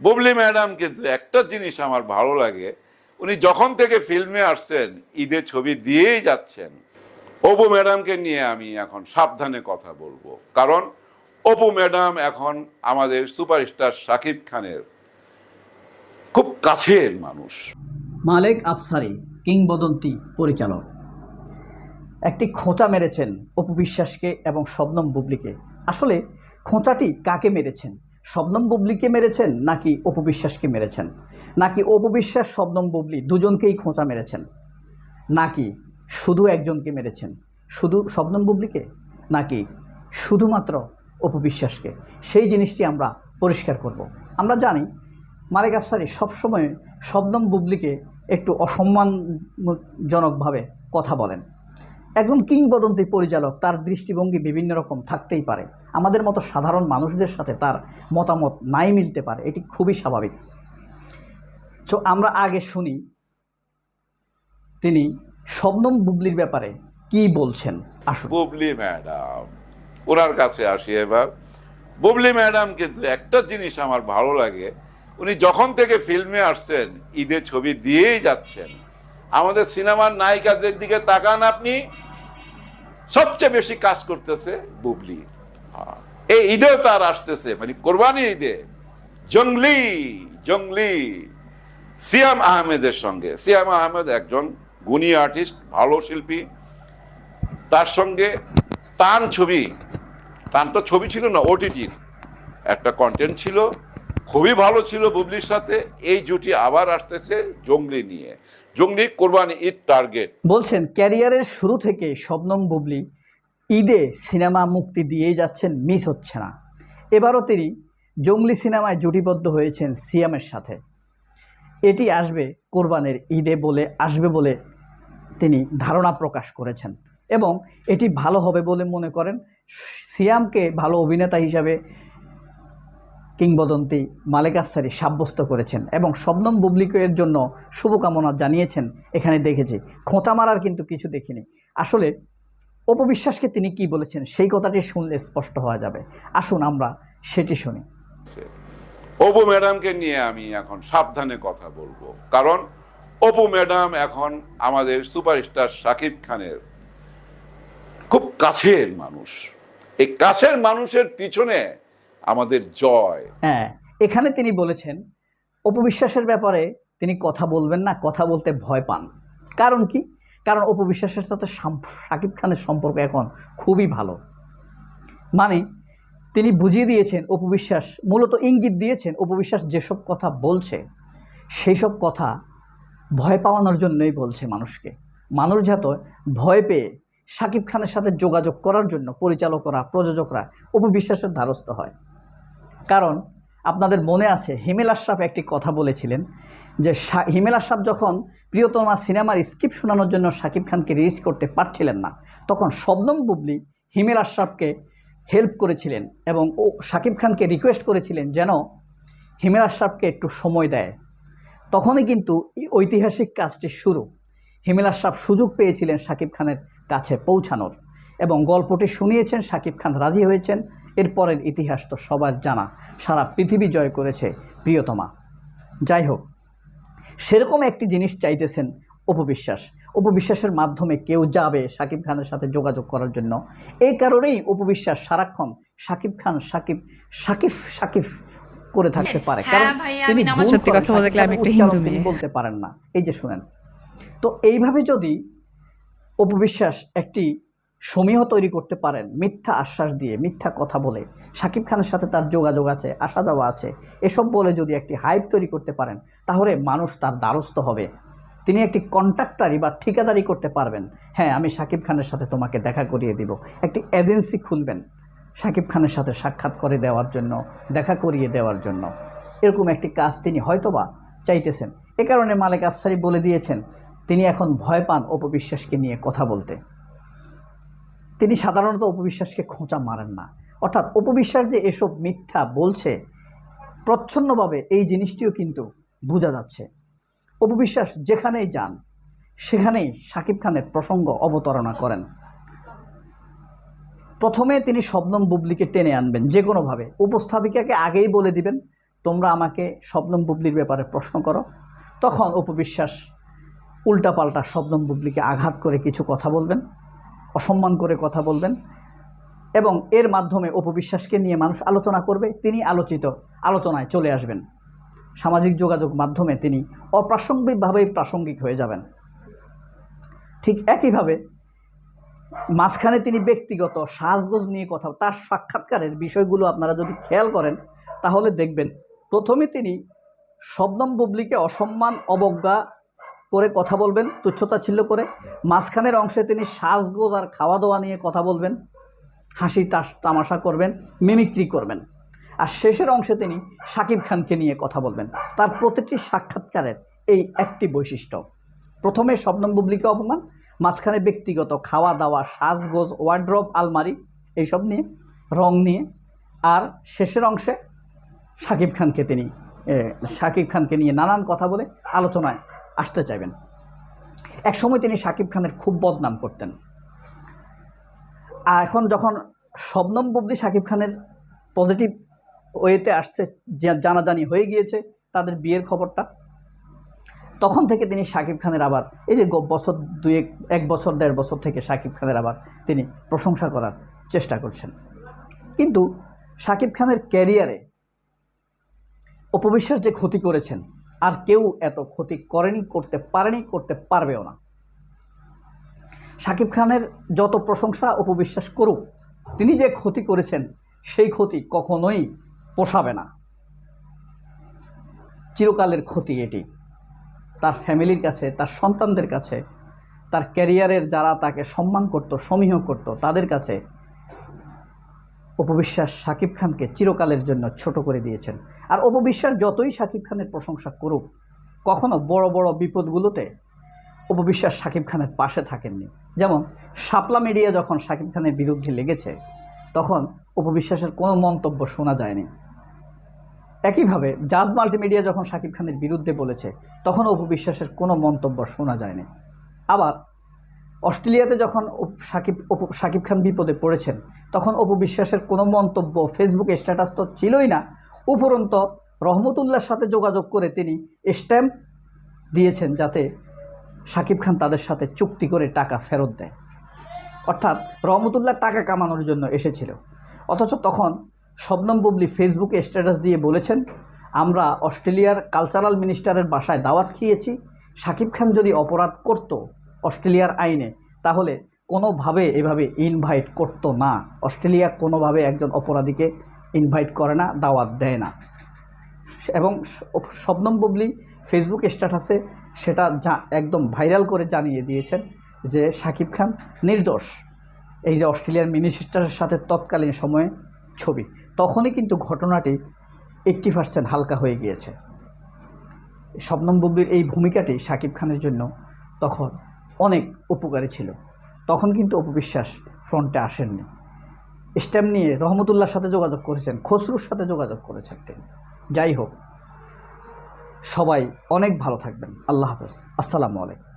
Bubly madam, কিন্তু একটা জিনিস আমার ভালো লাগে, উনি যখন থেকে ফিল্মে আসছেন, ঈদে ছবি দিয়েই যাচ্ছেন, অপু ম্যাডামকে নিয়ে আমি এখন সাবধানে কথা বলব। কারণ, অপু ম্যাডাম এখন আমাদের সুপারস্টার শাকিব খানের খুব কাছের মানুষ। মালেক আফসারি, কিংবদন্তি পরিচালক। একটি খোঁচা মেরেছেন অপু বিশ্বাসকে এবং শবনম বুবলিকে। আসলে খোঁচাটি কাকে মেরেছেন? শবনম বুবলিকে মেরেছেন নাকি অপবিশ্বাসকে মেরেছেন? নাকি অপু বিশ্বাস, শবনম বুবলি দুজনকেই খোঁচা মেরেছেন? নাকি শুধু একজনকে মেরেছেন? শুধু শবনম বুবলিকে? নাকি শুধুমাত্র অপবিশ্বাসকে সেই জিনিসটি আমরা পরিষ্কার করব। আমরা জানি মালিক আফসারি সবসময় শবনম বুবলিকে একটু অসম্মানজনকভাবে কথা বলেন। একজন কিংবদন্তি পরিচালক, তার দৃষ্টিভঙ্গি বিভিন্ন রকম থাকতেই পারে। আমাদের মতো সাধারণ মানুষদের সাথে তার মতামত নাই মিলতে পারে, এটি খুবই স্বাভাবিক। তো আমরা আগে শুনি, তিনি শবনম বুবলির ব্যাপারে কি বলছেন? আসুন। বুবলি ম্যাডাম, ওনার কাছে আসি এবার। বুবলি ম্যাডাম, কিন্তু একটা জিনিস আমার ভালো লাগে, উনি যখন থেকে ফিল্মে আসছেন, ঈদে ছবি দিয়েই যাচ্ছেন। আমাদের সিনেমার নায়িকাদের দিকে তাকান আপনি, সবচেয়ে বেশি কাজ করতেছে বুবলি। হ্যাঁ। এই ঈদেও তার আসতেছে মানে কোরবানি ঈদে। জঙ্গলি জঙ্গলি। সিয়াম আহমেদের সঙ্গে। সিয়াম আহমেদ একজন গুণী আর্টিস্ট, ভালো শিল্পী। তার সঙ্গে টান ছবি টান তো ছবি ছিল না ওটিটির একটা কন্টেন্ট ছিল, খুবই ভালো ছিল বুবলির সাথে। এই জুটি আবার আসতেছে জঙ্গলি নিয়ে। জঙ্গলি কোরবানি ঈদ টার্গেট। বলছেন, ক্যারিয়ারের শুরু থেকে শবনম বুবলি, ঈদে সিনেমা মুক্তি দিয়েই যাচ্ছেন, মিস হচ্ছে না। এবারও তিনি জঙ্গলি সিনেমায় জুটিবদ্ধ হয়েছেন সিয়ামের সাথে। এটি আসবে কোরবানের ঈদে বলে, আসবে বলে তিনি ধারণা প্রকাশ করেছেন এবং এটি ভালো হবে বলে মনে করেন। সিয়ামকে ভালো অভিনেতা হিসাবে কিংবদন্তি মালেক আফসারি সাব্যস্ত করেছেন এবং শবনম বুবলিকের জন্য শুভকামনা জানিয়েছেন, এখানে দেখেছি। খোঁচা মারার কিন্তু কিছু দেখিনি। আসলে অপবিশ্বাসকে তিনি কি বলেছেন, সেই কথাটি শুনলে স্পষ্ট হওয়া যাবে। আসুন আমরা সেটি শুনি। অপু ম্যাডামকে নিয়ে আমি এখন সাবধানে কথা বলব। কারণ অপু ম্যাডাম এখন আমাদের সুপারস্টার শাকিব খানের খুব কাছের মানুষ। এই কাছের মানুষের পিছনে আমাদের জয়। হ্যাঁ এখানে তিনি বলেছেন, অপবিশ্বাসের ব্যাপারে তিনি কথা বলবেন না, কথা বলতে ভয় পান। কারণ কি? কারণ অপবিশ্বাসের সাথে শাকিব খানের সম্পর্ক এখন খুবই ভালো। মানে তিনি বুঝিয়ে দিয়েছেন অপবিশ্বাস, মূলত ইঙ্গিত দিয়েছেন অপবিশ্বাস যেসব কথা বলছে সেই সব কথা ভয় পাওয়ানোর জন্যই বলছে মানুষকে। মানুষ যাতে ভয় পেয়ে শাকিব খানের সাথে যোগাযোগ করার জন্য পরিচালকরা, প্রযোজকরা অপবিশ্বাসের দ্বারস্থ হয়। কারণ আপনাদের মনে আছে হিমেল আশরাফ একটি কথা বলেছিলেন যে হিমেল আশরাফ যখন প্রিয়তমা সিনেমার স্ক্রিপ্ট শোনানোর জন্য শাকিব খানকে রিলিজ করতে পারছিলেন না, তখন শবনম বুবলি হিমেল আশরাফকে হেল্প করেছিলেন এবং ও, শাকিব খানকে রিকোয়েস্ট করেছিলেন যেন হিমেল আশরাফকে একটু সময় দেয়। তখনই কিন্তু এই ঐতিহাসিক কাজটি শুরু। হিমেল আশরাফ সুযোগ পেয়েছিলেন শাকিব খানের কাছে পৌঁছানোর। এবং গল্পটি শুনিয়েছেন সাকিব খান রাজি হয়েছেন। এরপরের ইতিহাস তো সবার জানা। সারা পৃথিবী জয় করেছে প্রিয়তমা। যাই হোক সেরকম একটি জিনিস চাইতেছেন উপবিশ্বাস উপবিশ্বাসের মাধ্যমে কেউ যাবে সাকিব খানের সাথে যোগাযোগ করার জন্য। এই কারণেই উপবিশ্বাস সারাক্ষণ সাকিব খান সাকিব সাকিব সাকিব করে থাকতে পারে। হ্যাঁ কারণ তিনি বলতে তিনি পারেন না। এই যে শুনেন তো এইভাবে যদি অপবিশ্বাস একটি সমীহ তৈরি করতে পারেন মিথ্যা আশ্বাস দিয়ে, মিথ্যা কথা বলে। শাকিব খানের সাথে তার যোগাযোগ আছে, আসা যাওয়া আছে। এসব বলে যদি একটি হাইপ তৈরি করতে পারেন, তাহলে মানুষ তার দ্বারস্থ হবে। তিনি একটি কন্ট্রাক্টারি বা ঠিকাদারি করতে পারবেন। হ্যাঁ আমি শাকিব খানের সাথে তোমাকে দেখা করিয়ে দিব। একটি এজেন্সি খুলবেন শাকিব খানের সাথে সাক্ষাৎ করে দেওয়ার জন্য, দেখা করিয়ে দেওয়ার জন্য। এরকম একটি কাজ তিনি হয়তোবা চাইতেছেন। এ কারণে মালিক আফসারি বলে দিয়েছেন, তিনি এখন ভয় পান অপবিশ্বাসকে নিয়ে কথা বলতে। তিনি সাধারণত অপবিশ্বাসকে খোঁচা মারেন না। অর্থাৎ অপবিশ্বাস যে এসব মিথ্যা বলছে, প্রচ্ছন্নভাবে এই জিনিসটিও কিন্তু বোঝা যাচ্ছে। অপবিশ্বাস যেখানেই যান, সেখানেই শাকিব খানের প্রসঙ্গ অবতারণা করেন। প্রথমে তিনি শবনম বুবলিকে টেনে আনবেন, যে কোনোভাবে। উপস্থাপিকাকে আগেই বলে দিবেন, তোমরা আমাকে শবনম বুবলির ব্যাপারে প্রশ্ন করো। তখন উপবিশ্বাস উল্টাপাল্টা শবনম বুবলিকে আঘাত করে কিছু কথা বলবেন। অসম্মান করে কথা বলবেন এবং এর মাধ্যমে অপবিশ্বাসকে নিয়ে মানুষ আলোচনা করবে, তিনি আলোচিত, আলোচনায় চলে আসবেন। সামাজিক যোগাযোগ মাধ্যমে তিনি অপ্রাসঙ্গিকভাবেই প্রাসঙ্গিক হয়ে যাবেন। ঠিক একইভাবে মাঝখানে তিনি ব্যক্তিগত সাজগোজ নিয়ে কথা, তার সাক্ষাৎকারের বিষয়গুলো আপনারা যদি খেয়াল করেন, তাহলে দেখবেন প্রথমে তিনি শবনম বুবলিকে অসম্মান, অবজ্ঞা করে কথা বলবেন তুচ্ছতাচ্ছিল্য করে। মাঝখানের অংশে তিনি সাজগোজ আর খাওয়া দাওয়া নিয়ে কথা বলবেন হাসি তাস তামাশা করবেন মিমিক্রি করবেন। আর শেষের অংশে তিনি সাকিব খানকে নিয়ে কথা বলবেন। তার প্রতিটি সাক্ষাৎকারের এই একটি বৈশিষ্ট্য। প্রথমে শবনম বুবলিকে অপমান মাঝখানে ব্যক্তিগত খাওয়া দাওয়া সাজগোজ ওয়ার্ড্রপ আলমারি এইসব নিয়ে রং নিয়ে। আর শেষের অংশে সাকিব খানকে তিনি এ, শাকিব খানকে নিয়ে নানান কথা বলে আলোচনায় আসতে চাইবেন। একসময় তিনি শাকিব খানের খুব বদনাম করতেন। আর এখন যখন শবনম বুবলি শাকিব খানের পজিটিভ ওয়েতে আসছে জানাজানি হয়ে গিয়েছে তাদের বিয়ের খবরটা, তখন থেকে তিনি শাকিব খানের আবার, এই যে বছর দুই এক এক বছর, দেড় বছর থেকে শাকিব খানের আবার তিনি প্রশংসা করার চেষ্টা করছেন। কিন্তু শাকিব খানের ক্যারিয়ারে অপবিশ্বাস যে ক্ষতি করেছেন আর কেউ এত ক্ষতি করেনি, করতে পারেনি, করতে পারবেও না। শাকিব খানের যত প্রশংসা, অপবিশ্বাস করুক, তিনি যে ক্ষতি করেছেন, সেই ক্ষতি কখনোই পোষাবে না। চিরকালের ক্ষতি এটি। তার ফ্যামিলির কাছে, তার সন্তানদের কাছে, তার ক্যারিয়ারের যারা তাকে সম্মান করত, সমীহ করত, তাদের কাছে অপবিশ্বাস শাকিব খানকে চিরকালের জন্য ছোট করে দিয়েছেন। আর অপবিশ্বাস যতই শাকিব খানের প্রশংসা করুক, কখনো বড় বড় বিপদগুলোতে অপবিশ্বাস শাকিব খানের পাশে থাকেননি। যেমন শাপলা মিডিয়া যখন শাকিব খানের বিরুদ্ধে লেগেছে, তখন অপবিশ্বাসের কোনো মন্তব্য শোনা যায়নি। একইভাবে জাজ মাল্টিমিডিয়া যখন শাকিব খানের বিরুদ্ধে বলেছে তখন অপবিশ্বাসের কোনো মন্তব্য শোনা যায়নি। আবার অস্ট্রেলিয়াতে যখন অপ- অপ- শাকিব খান বিপদে পড়েছেন, তখন অপবিশ্বাসের কোনো মন্তব্য ফেসবুকে স্ট্যাটাস তো ছিলই না। উপরন্ত রহমতুল্লাহর সাথে যোগাযোগ করে তিনি স্ট্যাম্প দিয়েছেন যাতে শাকিব খান তাদের সাথে চুক্তি করে টাকা ফেরত দেয়। অর্থাৎ রহমতুল্লাহ টাকা কামানোর জন্য এসেছিল। অথচ তখন শবনম বুবলি ফেসবুকে স্ট্যাটাস দিয়ে বলেছেন, আমরা অস্ট্রেলিয়ার কালচারাল মিনিস্টারের বাসায় দাওয়াত খেয়েছি। শাকিব খান যদি অপরাধ করত অস্ট্রেলিয়ার আইনে, তাহলে কোনোভাবে এভাবে ইনভাইট করতো না। অস্ট্রেলিয়া কোনোভাবে একজন অপরাধীকে ইনভাইট করে না, দাওয়াত দেয় না। এবং শবনম বুবলি ফেসবুক স্ট্যাটাসে সেটা যা, একদম ভাইরাল করে জানিয়ে দিয়েছেন যে শাকিব খান নির্দোষ। এই যে অস্ট্রেলিয়ার মিনিস্টারের সাথে তৎকালীন সময়ে ছবি, তখনই কিন্তু ঘটনাটি এইট্টি পার্সেন্ট হালকা হয়ে গিয়েছে। শবনম বুবলির এই ভূমিকাটি শাকিব খানের জন্য তখন অনেক উপকারী ছিল। তখন কিন্তু অপবিশ্বাস ফ্রন্টে আসেননি। স্ট্যাম্প নিয়ে রহমতুল্লার সাথে যোগাযোগ করেছেন, খসরুর সাথে যোগাযোগ করেছেন তিনি যাই হোক, সবাই অনেক ভালো থাকবেন। আল্লাহ হাফেজ। আসসালামু আলাইকুম।